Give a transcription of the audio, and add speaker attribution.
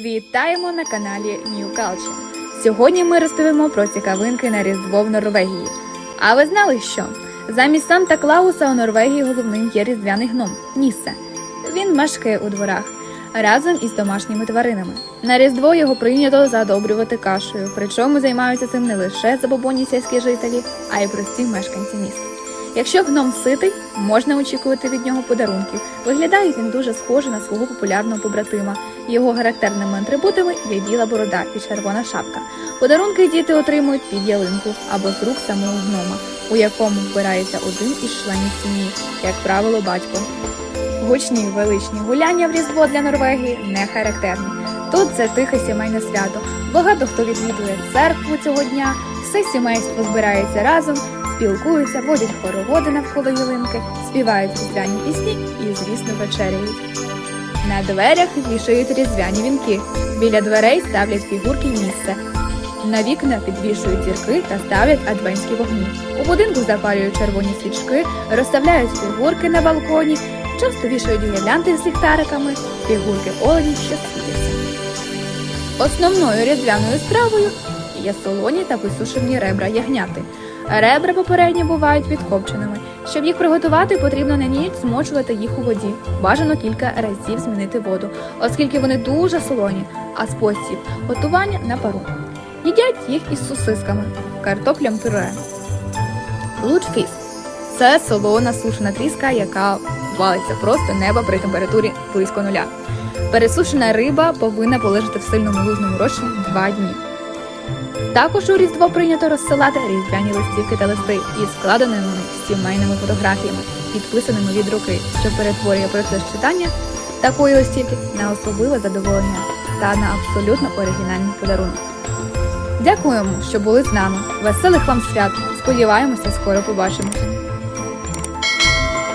Speaker 1: Вітаємо на каналі New Culture. Сьогодні ми розповімо про цікавинки на Різдво в Норвегії. А ви знали, що замість Санта Клауса у Норвегії головним є різдвяний гном Нісе. Він мешкає у дворах разом із домашніми тваринами. На Різдво його прийнято задобрювати кашею, причому займаються цим не лише забобонні сільські жителі, а й прості мешканці міст. Якщо гном ситий, можна очікувати від нього подарунків. Виглядає він дуже схоже на свого популярного побратима. Його характерними атрибутами є біла борода і червона шапка. Подарунки діти отримують під ялинку або з рук самого гнома, у якому вбирається один із членів сім'ї, як правило, батько. Гучні величні гуляння в Різдво для Норвегії не характерні. Тут це тихе сімейне свято. Багато хто відвідує церкву цього дня, все сімейство збирається разом, спілкуються, водять хороводи навколо ялинки, співають різдвяні пісні і, звісно, вечеряють. На дверях вішають різдвяні вінки. Біля дверей ставлять фігурки місця. На вікна підвішують зірки та ставлять адвентські вогні. У будинку запалюють червоні свічки, розставляють фігурки на балконі, часто вішають гірлянди з ліхтариками, фігурки оленів, що світяться. Основною різдвяною стравою є солоні та висушені ребра ягняти. Ребра попередньо бувають відкопченими. Щоб їх приготувати, потрібно на ніч змочувати їх у воді. Бажано кілька разів змінити воду, оскільки вони дуже солоні, а спосіб готування на пару. Їдять їх із сосисками, картоплям пюре. Лучфіс це солона сушена тріска, яка валиться просто неба при температурі близько нуля. Пересушена риба повинна полежати в сильному лузному розчині два дні. Також у Різдво прийнято розсилати різдвяні листівки та листи із складеними сімейними фотографіями, підписаними від руки, що перетворює процес читання такої листівки на особливе задоволення та на абсолютно оригінальний подарунок. Дякуємо, що були з нами. Веселих вам свят! Сподіваємося, скоро побачимося.